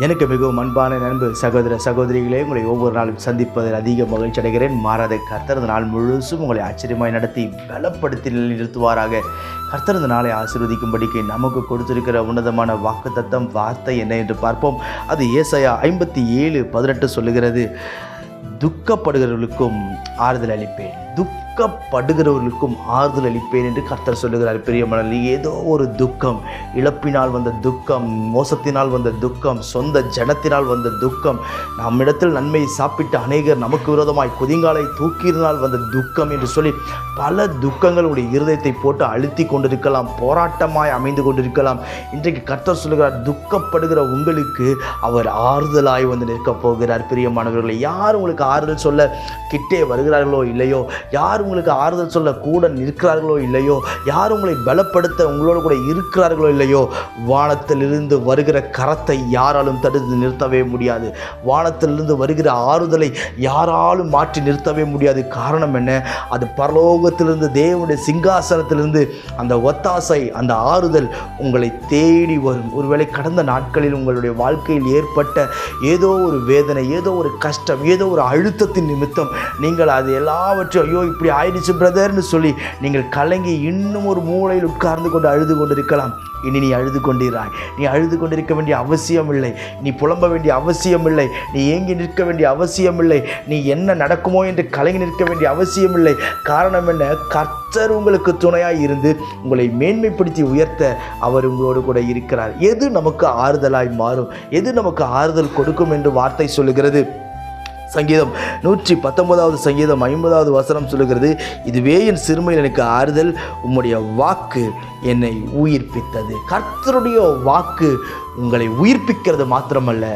எனக்கு மிகவும் அன்பான நண்பு சகோதர சகோதரிகளே உங்களை ஒவ்வொரு நாளும் சந்திப்பதில் அதிக மகிழ்ச்சி அடைகிறேன். மாறாத கர்த்தரது நாள் முழுசும் உங்களை ஆச்சரியமாய் நடத்தி பலப்படுத்தி நிறுத்துவாராக கர்த்தரது நாளை ஆசீர்வதிக்கும்படிக்கு நமக்கு கொடுத்திருக்கிற உன்னதமான வாக்கு தத்தம் வார்த்தை என்ன என்று பார்ப்போம். அது ஏசையா ஐம்பத்தி ஏழு பதினெட்டு சொல்லுகிறது. துக்கப்படுகிறவர்களுக்கும் ஆறுதல் அளிப்பேன். துக்கப்படுகிறவர்களுக்கும் ஆறுதல் அளிப்பேன் என்று கர்த்தர் சொல்லுகிறார் பெரிய ஏதோ ஒரு துக்கம் இழப்பினால் வந்த துக்கம் மோசத்தினால் வந்த துக்கம் சொந்த ஜனத்தினால் வந்த துக்கம் நம்மிடத்தில் நன்மையை சாப்பிட்டு அநேகர் நமக்கு விரோதமாய் குதிங்காலை தூக்கியிருந்தால் வந்த துக்கம் என்று சொல்லி பல துக்கங்கள் உடைய இருதயத்தை போட்டு அழுத்தி கொண்டிருக்கலாம் போராட்டமாய் அமைந்து கொண்டிருக்கலாம். இன்றைக்கு கர்த்தர் சொல்லுகிறார் துக்கப்படுகிற உங்களுக்கு அவர் ஆறுதலாய் வந்து நிற்கப் போகிறார் பிரியமானவர்களை. யார் உங்களுக்கு ஆறுதல் சொல்ல கிட்டே வருகிறார்களோ இல்லையோ? யார் உங்களுக்கு ஆறுதல் சொல்ல கூட நிற்கிறார்களோ இல்லையோ? யார் உங்களை பலப்படுத்த உங்களோடு கூட இருக்கிறார்களோ இல்லையோ? வானத்திலிருந்து வருகிற கரத்தை யாராலும் தடுத்து நிறுத்தவே முடியாது. வானத்திலிருந்து வருகிற ஆறுதலை யாராலும் மாற்றி நிறுத்தவே முடியாது. காரணம் என்ன? அது பரலோகத்திலிருந்து தேவனுடைய சிங்காசனத்திலிருந்து அந்த ஒத்தாசை அந்த ஆறுதல் உங்களை தேடி வரும். ஒருவேளை கடந்த நாட்களில் உங்களுடைய வாழ்க்கையில் ஏற்பட்ட ஏதோ ஒரு வேதனை ஏதோ ஒரு கஷ்டம் ஏதோ ஒரு அழுத்தத்தின் நிமித்தம் நீங்கள் அது எல்லாவற்றையும் ஐயோ இப்படி ஆயிடுச்சு பிரதர்னு சொல்லி நீங்கள் கலங்கி இன்னும் ஒரு மூலையில் உட்கார்ந்து கொண்டு அழுது கொண்டிருக்கலாம். இனி நீ அழுது கொண்டிராய். நீ அழுது கொண்டிருக்க வேண்டிய அவசியம் இல்லை நீ புலம்ப வேண்டிய அவசியம் இல்லை நீ ஏங்கி நிற்க வேண்டிய அவசியம் இல்லை நீ என்ன நடக்குமோ என்று கலங்கி நிற்க வேண்டிய அவசியம் இல்லை காரணம் என்ன? கர்த்தர் உங்களுக்கு துணையாக இருந்து உங்களை மேன்மைப்படுத்தி உயர்த்த அவர் உங்களோடு கூட இருக்கிறார். எது நமக்கு ஆறுதலாய் மாறும்? எது நமக்கு ஆறுதல் கொடுக்கும் என்று வார்த்தை சொல்லுகிறது? சங்கீதம். நூற்றி பத்தொன்பதாவது சங்கீதம் ஐம்பதாவது வசனம் சொல்லுகிறது இதுவே என் சிறுமையில் எனக்கு ஆறுதல் உம்முடைய வாக்கு என்னை உயிர்ப்பித்தது. கர்த்தருடைய வாக்கு உங்களை உயிர்ப்பிக்கிறது மாத்திரமல்ல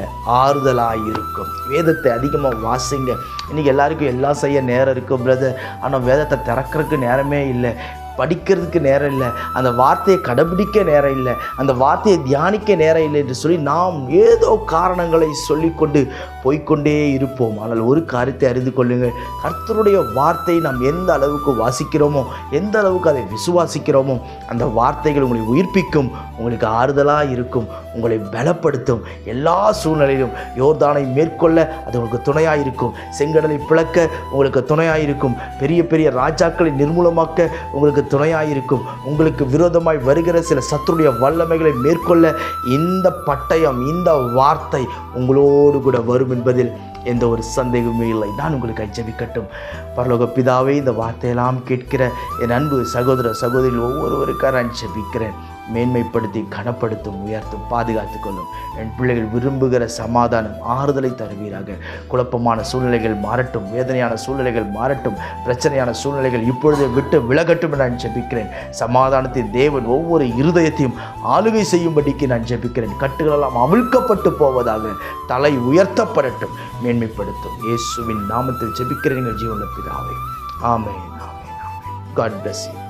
ஆறுதலாக இருக்கும் வேதத்தை அதிகமாக வாசிங்க. இன்றைக்கி எல்லாருக்கும் எல்லாம் செய்ய நேரம் இருக்கும் பிரதர் ஆனால் வேதத்தை திறக்கிறதுக்கு நேரமே இல்லை. படிக்கிறதுக்கு நேரம் இல்லை அந்த வார்த்தையை கடைபிடிக்க நேரம் இல்லை அந்த வார்த்தையை தியானிக்க நேரம் இல்லை என்று சொல்லி நாம் ஏதோ காரணங்களை சொல்லிக்கொண்டு போய்க்கொண்டே இருப்போம். ஆனால் ஒரு காரியத்தை அறிந்து கொள்ளுங்கள். கர்த்தருடைய வார்த்தை நாம் எந்த அளவுக்கு வாசிக்கிறோமோ எந்த அளவுக்கு அதை விசுவாசிக்கிறோமோ அந்த வார்த்தைகள் உங்களை உயிர்ப்பிக்கும் உங்களுக்கு ஆறுதலாக இருக்கும் உங்களை பலப்படுத்தும். எல்லா சூழ்நிலையிலும் யோர்தானை மேற்கொள்ள அது உங்களுக்கு துணையாக இருக்கும். செங்கடலை பிளக்க உங்களுக்கு துணையாக இருக்கும். பெரிய பெரிய ராஜாக்களை நிர்மூலமாக்க உங்களுக்கு துணையாக இருக்கும். உங்களுக்கு விரோதமாய் வருகிற சில சத்துருடைய வல்லமைகளை மேற்கொள்ள இந்த பட்டயம் இந்த வார்த்தை உங்களோடு கூட வரும் என்பதில் எந்த ஒரு சந்தேகமே இல்லை. நான் உங்களுக்கு ஜெபிக்கட்டும் பரலோக பிதாவே இந்த வார்த்தையெல்லாம் கேட்கிற என் அன்பு சகோதர சகோதரிகள் ஒவ்வொருவருக்காக நான் ஜெபிக்கிறேன். மேன்மைப்படுத்தி கனப்படுத்தும் உயர்த்தும் பாதுகாத்து கொள்ளும். என் பிள்ளைகள் விரும்புகிற சமாதானம் ஆறுதலை தருவீராக. குழப்பமான சூழ்நிலைகள் மாறட்டும் வேதனையான சூழ்நிலைகள் மாறட்டும் பிரச்சனையான சூழ்நிலைகள் இப்பொழுது விட்டு விலகட்டும் என நான் ஜெபிக்கிறேன். சமாதானத்தின் தேவன் ஒவ்வொரு இருதயத்தையும் ஆளுகை செய்யும்படிக்கு நான் ஜெபிக்கிறேன். கட்டுகளெல்லாம் அவிழ்க்கப்பட்டு போவதாக தலை உயர்த்தப்படட்டும் மேன்மைப்படுத்தும். இயேசுவின் நாமத்தில் ஜெபிக்கிறேன் எங்கள் ஜீவன பிதாவை. ஆமே ஆமென் ஆமென். God bless you